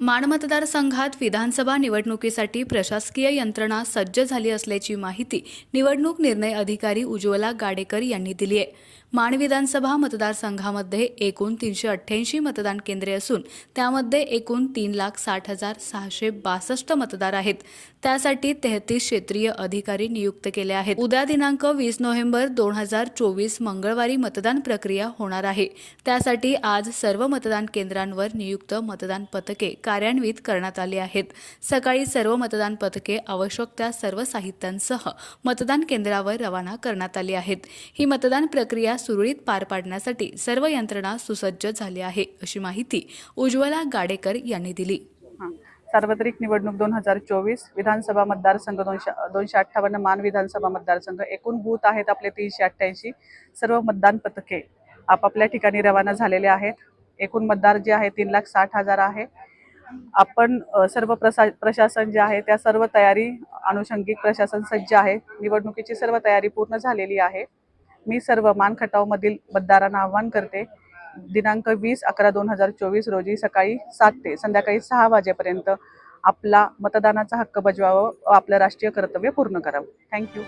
माण मतदारसंघात विधानसभा निवडणुकीसाठी प्रशासकीय यंत्रणा सज्ज झाली असल्याची माहिती निवडणूक निर्णय अधिकारी उज्ज्वला गाडेकर यांनी दिली आहे. माण विधानसभा मतदारसंघामध्ये एकूण तीनशे अठ्ठ्याऐंशी मतदान केंद्रे असून त्यामध्ये एकूण तीन लाख साठ हजार सहाशे बासष्ट मतदार आहेत. त्यासाठी तेहतीस क्षेत्रीय अधिकारी नियुक्त केले आहेत. उद्या दिनांक वीस नोव्हेंबर दोन हजार चोवीस मंगळवारी मतदान प्रक्रिया होणार आहे. त्यासाठी आज सर्व मतदान केंद्रांवर नियुक्त मतदान पथके कार्यान्वित करण्यात आली आहेत. सकाळी सर्व मतदान पथके आवश्यक त्या सर्व साहित्यांसह मतदान केंद्रावर रवाना करण्यात आली आहेत. ही मतदान प्रक्रिया सुरळीत पार पाडण्यासाठी सर्व यंत्रणा सुसज्ज झाली आहे अशी माहिती उज्ज्वला गाडेकर यांनी दिली. हां. सार्वत्रिक निवडणूक दोन हजार चोवीस विधानसभा मतदारसंघ दोनशे दोनशे अठ्ठावन्न मान विधानसभा मतदारसंघ एकूण बूथ आहेत आपले तीनशे अठ्ठ्याऐंशी. सर्व मतदान पथके आपापल्या ठिकाणी रवाना झालेले आहेत. एकूण मतदार जे आहे तीन लाख साठ हजार आहे. आपण सर्व प्रसा प्रशासन जे आहे त्या सर्व तयारी अनुषंगिक प्रशासन सज्ज आहे. निवडणुकीची सर्व तयारी पूर्ण झालेली आहे. मी सर्व मानखटावमधील मतदारांना आव्हान करते दिनांक वीस अकरा दोन हजार चोवीस रोजी सकाळी सात ते संध्याकाळी सहा वाजेपर्यंत आपला मतदानाचा हक्क बजवावा आपलं राष्ट्रीय कर्तव्य पूर्ण करावं. थँक्यू